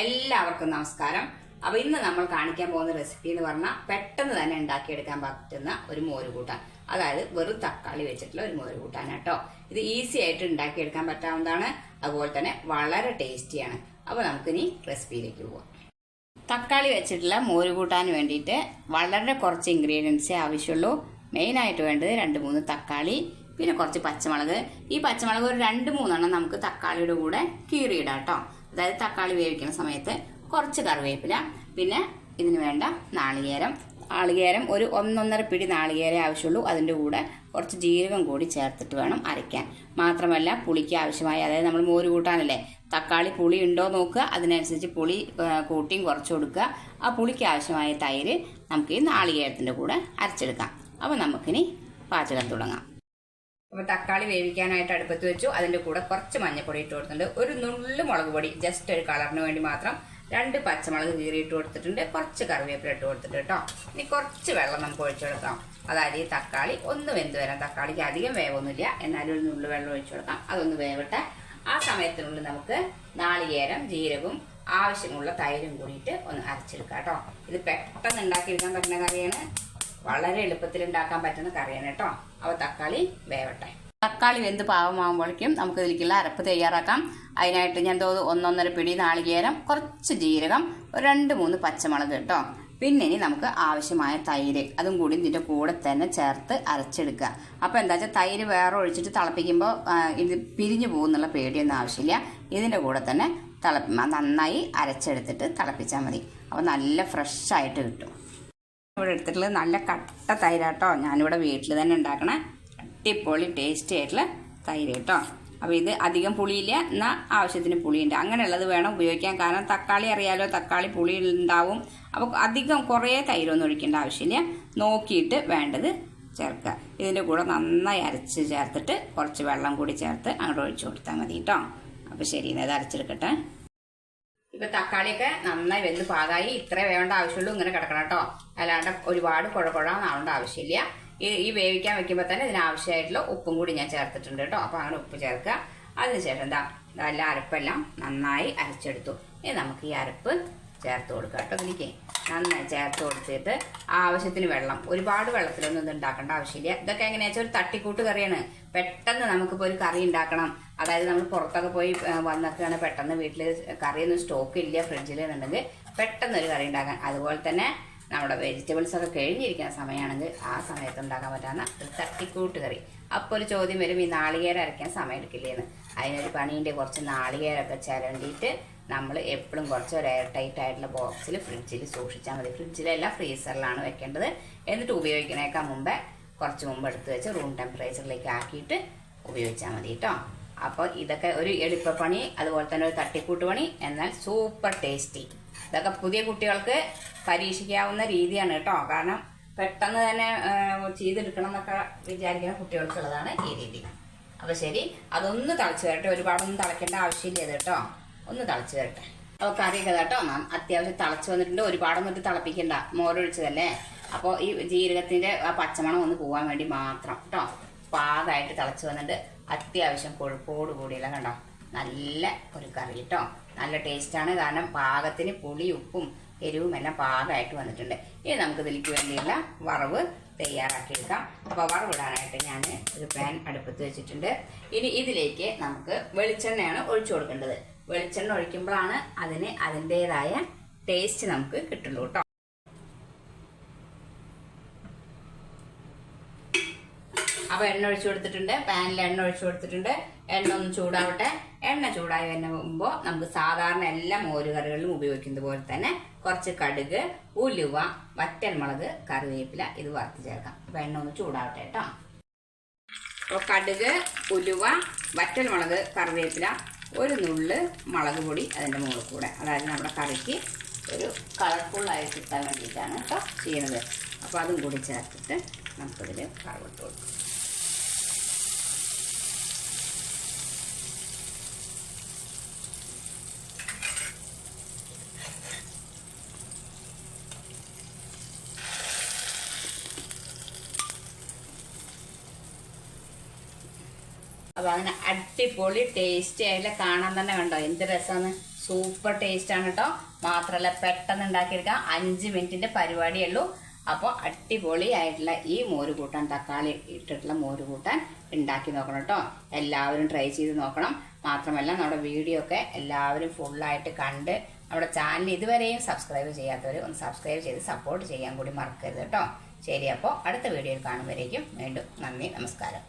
എല്ലാവർക്കും നമസ്കാരം. അപ്പൊ ഇന്ന് നമ്മൾ കാണിക്കാൻ പോകുന്ന റെസിപ്പി എന്ന് പറഞ്ഞാൽ പെട്ടെന്ന് തന്നെ ഉണ്ടാക്കിയെടുക്കാൻ പറ്റുന്ന ഒരു മോര് കൂട്ടാൻ അതായത് വെറും തക്കാളി വെച്ചിട്ടുള്ള ഒരു മോര് കൂട്ടാൻ കേട്ടോ. ഇത് ഈസി ആയിട്ട് ഉണ്ടാക്കിയെടുക്കാൻ പറ്റാവുന്നതാണ്. അതുപോലെ തന്നെ വളരെ ടേസ്റ്റിയാണ് അപ്പൊ നമുക്കിനി റെസിപ്പിയിലേക്ക് പോവാം. തക്കാളി വെച്ചിട്ടുള്ള മോര് കൂട്ടാൻ വേണ്ടിയിട്ട് വളരെ കുറച്ച് ഇൻഗ്രീഡിയൻസേ ആവശ്യമുള്ളൂ. മെയിനായിട്ട് വേണ്ടത് രണ്ട് മൂന്ന് തക്കാളി പിന്നെ കുറച്ച് പച്ചമുളക്. ഈ പച്ചമുളക് ഒരു രണ്ട് മൂന്നെണ്ണം നമുക്ക് തക്കാളിയുടെ കൂടെ കീറിയിടാം കേട്ടോ. അതായത് തക്കാളി വേവിക്കുന്ന സമയത്ത് കുറച്ച് കറിവേപ്പില പിന്നെ ഇതിന് വേണ്ട നാളികേരം. നാളികേരം ഒരു ഒന്നൊന്നര പിടി നാളികേരം ആവശ്യമുള്ളൂ. അതിന്റെ കൂടെ കുറച്ച് ജീരകം കൂടി ചേർത്തിട്ട് വേണം അരയ്ക്കാൻ. മാത്രമല്ല പുളിക്ക് ആവശ്യമായ അതായത് നമ്മൾ മോര് കൂട്ടാനല്ലേ തക്കാളി പുളി ഉണ്ടോ നോക്കുക. അതിനനുസരിച്ച് പുളി കൂട്ടിയും കുറച്ച് കൊടുക്കുക. ആ പുളിക്ക് ആവശ്യമായ തൈര് നമുക്ക് ഈ നാളികേരത്തിന്റെ കൂടെ അരച്ചെടുക്കാം. അപ്പോൾ നമുക്കിനി പാചകം തുടങ്ങാം. അപ്പോൾ തക്കാളി വേവിക്കാനായിട്ട് അടുപ്പത്ത് വെച്ചു. അതിന്റെ കൂടെ കുറച്ച് മഞ്ഞപ്പൊടി ഇട്ട് കൊടുത്തിട്ടുണ്ട്. ഒരു നുള്ളു മുളക് പൊടി ജസ്റ്റ് ഒരു കളറിന് വേണ്ടി മാത്രം രണ്ട് പച്ചമുളക് കീറി ഇട്ട് കൊടുത്തിട്ടുണ്ട്. കുറച്ച് കറിവേപ്പില ഇട്ട് കൊടുത്തിട്ട് കേട്ടോ. ഇനി കുറച്ച് വെള്ളം നമുക്ക് ഒഴിച്ചു കൊടുക്കാം. അതായത് ഈ തക്കാളി ഒന്ന് വെന്ത് വരാം. തക്കാളിക്ക് അധികം വേവൊന്നുമില്ല. എന്നാലും ഒരു നുള്ളു വെള്ളം ഒഴിച്ചു കൊടുക്കാം. അതൊന്ന് വേവട്ടെ. ആ സമയത്തിനുള്ളിൽ നമുക്ക് നാളികേരം ജീരകവും ആവശ്യമുള്ള തൈരും കൂടിയിട്ട് ഒന്ന് അരച്ചെടുക്കാം കേട്ടോ. ഇത് പെട്ടെന്ന് ഉണ്ടാക്കിയെടുക്കാൻ പറ്റുന്ന കറിയാണ്. വളരെ എളുപ്പത്തിൽ ഉണ്ടാക്കാൻ പറ്റുന്ന കറിയാണ് കേട്ടോ. അപ്പോൾ തക്കാളി വേവട്ടെ. തക്കാളി വെന്ത് പാവമാകുമ്പോഴേക്കും നമുക്ക് ഇതിലേക്കുള്ള അരപ്പ് തയ്യാറാക്കാം. അതിനായിട്ട് ഞാൻ തോന്നുന്നു ഒന്നൊന്നര പിടി നാളികേരം കുറച്ച് ജീരകം ഒരു രണ്ട് മൂന്ന് പച്ചമുളക് കേട്ടോ. പിന്നെ ഇനി നമുക്ക് ആവശ്യമായ തൈര് അതും കൂടി ഇതിന്റെ കൂടെ തന്നെ ചേർത്ത് അരച്ചെടുക്കുക. അപ്പോൾ എന്താ വെച്ചാൽ തൈര് വേറെ ഒഴിച്ചിട്ട് തിളപ്പിക്കുമ്പോൾ ഇത് പിരിഞ്ഞു പോകുന്നുള്ള പേടിയൊന്നും ആവശ്യമില്ല. ഇതിന്റെ കൂടെ തന്നെ തിളപ്പ് നന്നായി അരച്ചെടുത്തിട്ട് തിളപ്പിച്ചാൽ മതി. അപ്പോൾ നല്ല ഫ്രഷ് ആയിട്ട് കിട്ടും. ഇവിടെ എടുത്തിട്ടുള്ളത് നല്ല കട്ട തൈരാട്ടോ ഞാനിവിടെ വീട്ടിൽ തന്നെ ഉണ്ടാക്കണ അടിപൊളി ടേസ്റ്റി ആയിട്ടുള്ള തൈര് കേട്ടോ അപ്പോൾ ഇത് അധികം പുളിയില്ല. എന്നാൽ ആവശ്യത്തിന് പുളിയുണ്ട്. അങ്ങനെയുള്ളത് വേണം ഉപയോഗിക്കാൻ. കാരണം തക്കാളി അറിയാലോ തക്കാളി പുളി ഉണ്ടാവും അപ്പോൾ അധികം കുറേ തൈരൊന്നും ഒഴിക്കേണ്ട ആവശ്യമില്ല. നോക്കിയിട്ട് വേണ്ടത് ചേർക്കുക. ഇതിന്റെ കൂടെ നന്നായി അരച്ച് ചേർത്തിട്ട് കുറച്ച് വെള്ളം കൂടി ചേർത്ത് അങ്ങോട്ട് ഒഴിച്ചു കൊടുത്താൽ മതി കേട്ടോ. അപ്പോൾ ശരി ഇത് അരച്ചെടുക്കട്ടെ. ഇപ്പൊ തക്കാളിയൊക്കെ നന്നായി വെന്ത് പാകായി. ഇത്ര വേണ്ട ആവശ്യമുള്ളൂ ഇങ്ങനെ കിടക്കണം കേട്ടോ. അല്ലാണ്ട് ഒരുപാട് കുഴ കുഴാന്നാവേണ്ട ആവശ്യമില്ല. ഈ ഈ വേവിക്കാൻ വെക്കുമ്പോൾ തന്നെ ഇതിന് ആവശ്യമായിട്ടുള്ള ഉപ്പും കൂടി ഞാൻ ചേർത്തിട്ടുണ്ട് കേട്ടോ. അപ്പൊ അങ്ങനെ ഉപ്പ് ചേർക്കുക. അതിനുശേഷം എന്താ നല്ല അരപ്പെല്ലാം നന്നായി അരച്ചെടുത്തു. ഇനി നമുക്ക് ഈ അരപ്പ് ചേർത്ത് കൊടുക്കുക കേട്ടോ ഇതിലേക്ക്. നന്നായി ചേർത്ത് കൊടുത്തിട്ട് ആവശ്യത്തിന് വെള്ളം. ഒരുപാട് വെള്ളത്തിലൊന്നും ഇത് ഉണ്ടാക്കേണ്ട ആവശ്യമില്ല. ഇതൊക്കെ എങ്ങനെയാ വെച്ചാൽ ഒരു തട്ടിക്കൂട്ട് കറിയാണ്. പെട്ടെന്ന് നമുക്കിപ്പോൾ ഒരു കറി ഉണ്ടാക്കണം. അതായത് നമ്മൾ പുറത്തൊക്കെ പോയി വന്നൊക്കെയാണ് പെട്ടെന്ന് വീട്ടിൽ കറിയൊന്നും സ്റ്റോക്ക് ഇല്ല ഫ്രിഡ്ജിൽ പെട്ടെന്ന് ഒരു കറി ഉണ്ടാക്കാൻ. അതുപോലെ തന്നെ നമ്മുടെ വെജിറ്റബിൾസ് ഒക്കെ കഴിഞ്ഞിരിക്കുന്ന സമയമാണെങ്കിൽ ആ സമയത്ത് ഉണ്ടാക്കാൻ പറ്റാവുന്ന ഒരു തട്ടിക്കൂട്ട് കറി. അപ്പോൾ ഒരു ചോദ്യം വരും ഈ നാളികേരം അരയ്ക്കാൻ സമയം എടുക്കില്ലേന്ന്. അതിനൊരു പണിയുണ്ട്. കുറച്ച് നാളികേരമൊക്കെ ചിരണ്ടിയിട്ട് നമ്മൾ എപ്പോഴും കുറച്ച് ഒരു എയർ ടൈറ്റ് ആയിട്ടുള്ള ബോക്സിൽ ഫ്രിഡ്ജിൽ സൂക്ഷിച്ചാൽ മതി. ഫ്രിഡ്ജിലല്ല ഫ്രീസറിലാണ് വെക്കേണ്ടത്. എന്നിട്ട് ഉപയോഗിക്കണേക്കാൾ മുമ്പേ കുറച്ച് മുമ്പ് എടുത്ത് വെച്ച് റൂം ടെമ്പറേച്ചറിലേക്ക് ആക്കിയിട്ട് ഉപയോഗിച്ചാൽ മതി കേട്ടോ അപ്പോൾ ഇതൊക്കെ ഒരു എളുപ്പപ്പണി അതുപോലെ തന്നെ ഒരു തട്ടിക്കൂട്ട് പണി എന്നാൽ സൂപ്പർ ടേസ്റ്റി ഇതൊക്കെ പുതിയ കുട്ടികൾക്ക് പരീക്ഷിക്കാവുന്ന രീതിയാണ് കേട്ടോ കാരണം പെട്ടെന്ന് തന്നെ ചെയ്തെടുക്കണം എന്നൊക്കെ വിചാരിക്കുന്ന കുട്ടികൾക്കുള്ളതാണ് ഈ രീതി. അപ്പോൾ ശരി അതൊന്ന് തിളച്ച് വരട്ടെ. ഒരുപാടൊന്നും തിളയ്ക്കേണ്ട ആവശ്യമില്ല കേട്ടോ ഒന്ന് തിളച്ച് വരട്ടെ. അപ്പോൾ കറിയൊക്കെ കേട്ടോ മാം അത്യാവശ്യം തിളച്ച് വന്നിട്ടുണ്ട്. ഒരുപാടൊന്നും ഇട്ട് തിളപ്പിക്കണ്ട. മോരൊഴിച്ചതല്ലേ അപ്പോൾ ഈ ജീരകത്തിന്റെ ആ പച്ചമണം ഒന്ന് പോകാൻ വേണ്ടി മാത്രം. കേട്ടോ പാകമായിട്ട് തിളച്ച് വന്നിട്ട് അത്യാവശ്യം കൊഴുപ്പോട് കൂടിയല്ല കണ്ടോ? നല്ല ഒരു കറി കേട്ടോ നല്ല ടേസ്റ്റാണ് കാരണം പാകത്തിന് പുളി ഉപ്പും എരിവും എല്ലാം പാകമായിട്ട് വന്നിട്ടുണ്ട്. ഇനി നമുക്ക് ഇതിലേക്ക് വേണ്ടിയുള്ള വറവ് തയ്യാറാക്കി എടുക്കാം. അപ്പോൾ വറവിടാനായിട്ട് ഞാൻ ഒരു പാൻ അടുപ്പത്ത് വെച്ചിട്ടുണ്ട്. ഇനി ഇതിലേക്ക് നമുക്ക് വെളിച്ചെണ്ണയാണ് ഒഴിച്ചു കൊടുക്കേണ്ടത്. വെളിച്ചെണ്ണ ഒഴിക്കുമ്പോഴാണ് അതിന് അതിന്റെതായ ടേസ്റ്റ് നമുക്ക് കിട്ടുള്ളൂ കേട്ടോ. അപ്പൊ എണ്ണ ഒഴിച്ചു കൊടുത്തിട്ടുണ്ട്. പാനിൽ എണ്ണ ഒഴിച്ചു കൊടുത്തിട്ടുണ്ട്. എണ്ണ ഒന്ന് ചൂടാവട്ടെ. എണ്ണ ചൂടായി വരുമ്പോൾ നമുക്ക് സാധാരണ എല്ലാ മോരുകറികളിലും ഉപയോഗിക്കുന്നത് പോലെ തന്നെ കുറച്ച് കടുക് ഉലുവ വറ്റൽമുളക് കറിവേപ്പില ഇത് വറുത്ത് ചേർക്കാം. അപ്പൊ എണ്ണ ഒന്ന് ചൂടാവട്ടെ കേട്ടോ. അപ്പോൾ കടുക് ഉലുവ വറ്റൽമുളക് കറിവേപ്പില ഒരു നുള്ള് മുളക് പൊടി അതിന്റെ മുകളിൽ കൂടെ. അതായത് നമ്മുടെ കറിക്ക് ഒരു കളർഫുള്ളായി കിട്ടാൻ വേണ്ടിയിട്ടാണ് കേട്ടോ ചെയ്യുന്നത്. അപ്പോൾ അതും കൂടി ചേർത്തിട്ട് നമുക്കതിൽ കറവിട്ട് കൊടുക്കാം. അപ്പൊ അങ്ങനെ അടിപൊളി ടേസ്റ്റി ആയില്ല കാണാൻ തന്നെ കണ്ടോ? എന്ത് രസമാണ് സൂപ്പർ ടേസ്റ്റ് ആണ് കേട്ടോ മാത്രമല്ല പെട്ടെന്ന് ഉണ്ടാക്കിയെടുക്കാം അഞ്ച് മിനിറ്റിന്റെ പരിപാടിയേ ഉള്ളൂ. അപ്പോൾ അടിപൊളി ആയിട്ടുള്ള ഈ മോര് കൂട്ടാൻ തക്കാളി ഇട്ടിട്ടുള്ള മോര് കൂട്ടാൻ ഉണ്ടാക്കി നോക്കണം കേട്ടോ എല്ലാവരും ട്രൈ ചെയ്ത് നോക്കണം. മാത്രമല്ല നമ്മുടെ വീഡിയോ ഒക്കെ എല്ലാവരും ഫുള്ളായിട്ട് കണ്ട് നമ്മുടെ ചാനൽ ഇതുവരെയും സബ്സ്ക്രൈബ് ചെയ്യാത്തവർ ഒന്ന് സബ്സ്ക്രൈബ് ചെയ്ത് സപ്പോർട്ട് ചെയ്യാൻ കൂടി മറക്കരുത് കേട്ടോ ശരി അപ്പോൾ അടുത്ത വീഡിയോയിൽ കാണുമ്പോഴേക്കും വീണ്ടും നന്ദി നമസ്കാരം.